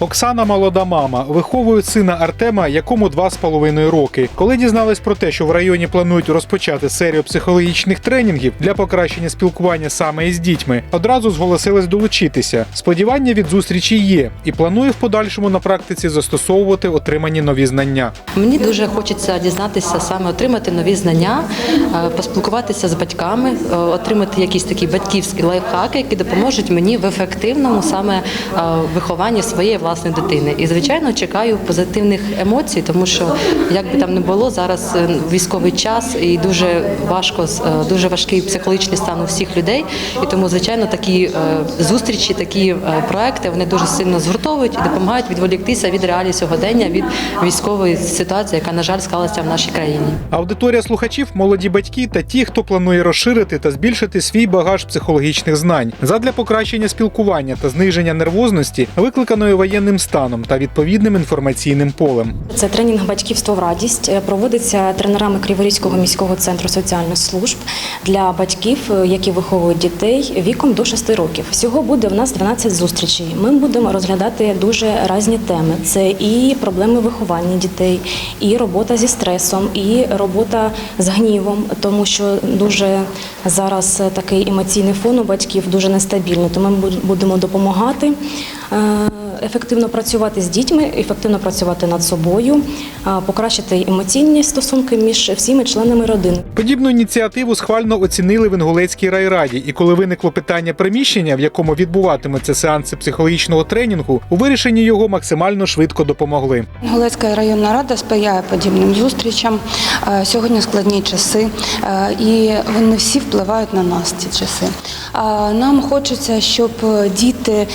Оксана молода мама виховує сина Артема, якому два з половиною роки. Коли дізналась про те, що в районі планують розпочати серію психологічних тренінгів для покращення спілкування саме із дітьми, одразу зголосилась долучитися. Сподівання від зустрічі є, і планує в подальшому на практиці застосовувати отримані нові знання. Мені дуже хочеться дізнатися саме отримати нові знання, е, поспілкуватися з батьками, е, отримати якісь такі батьківські лайфхаки, які допоможуть мені в ефективному саме е, вихованні своєї власної дитини. І звичайно чекаю позитивних емоцій, тому що як би там не було зараз е, військовий час і дуже важко е, дуже важкий психологічний стан у всіх людей. І тому, звичайно, такі е, зустрічі, такі проекти вони дуже сильно згуртовують і допомагають відволіктися від реалій сьогодення, від військової ситуації, яка на жаль склалася в нашій країні. Аудиторія слухачів молоді батьки та ті, хто планує розширити та збільшити свій багаж психологічних знань задля покращення спілкування та зниження нервозності, викликаної воєнним станом та відповідним інформаційним полем. Це тренінг батьківство в радість. Е, Проводиться тренерами Криворізького міського центру соціальних служб для батьків, е, які виховують дітей віком до 6 років. Всього буде в нас 12 зустрічей. Ми будемо розглядати дуже різні теми. Це і проблеми виховання дітей, і робота зі стресом, і робота з гнівом, тому що дуже зараз е, такий емоційний фон у батьків дуже нестабільний. Тому ми будемо допомагати. Ефективно працювати з дітьми, ефективно працювати над собою, покращити емоційні стосунки між всіми членами родини. Подібну ініціативу схвально оцінили в Інгулецькій райраді, і коли виникло питання приміщення, в якому відбуватимуться сеанси психологічного тренінгу, у вирішенні його максимально швидко допомогли. Голецька районна рада сприяє подібним зустрічам. Сьогодні складні часи, і вони всі впливають на нас ці часи. Нам хочеться, щоб діти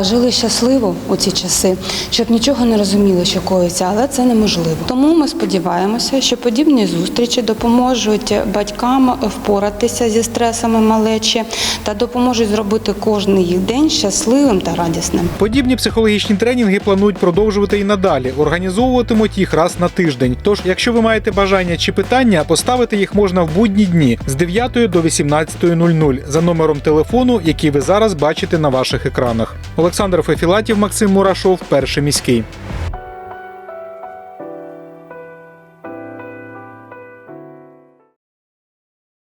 жили щасливо у ці часи, щоб нічого не розуміли, що коїться, але це неможливо. Тому ми сподіваємося, що подібні зустрічі допоможуть батькам впоратися зі стресами малечі та допоможуть зробити кожен їх день щасливим та радісним. Подібні психологічні тренінги планують продовжувати і надалі. Організовуватимуть їх раз на тиждень. Тож, якщо ви маєте бажання чи питання, поставити їх можна в будні дні з 9 до 18.00 за номером телефону, який ви зараз бачите на ваших екранах. Олександр Фефілатів, Максим Мурашов, перший міський.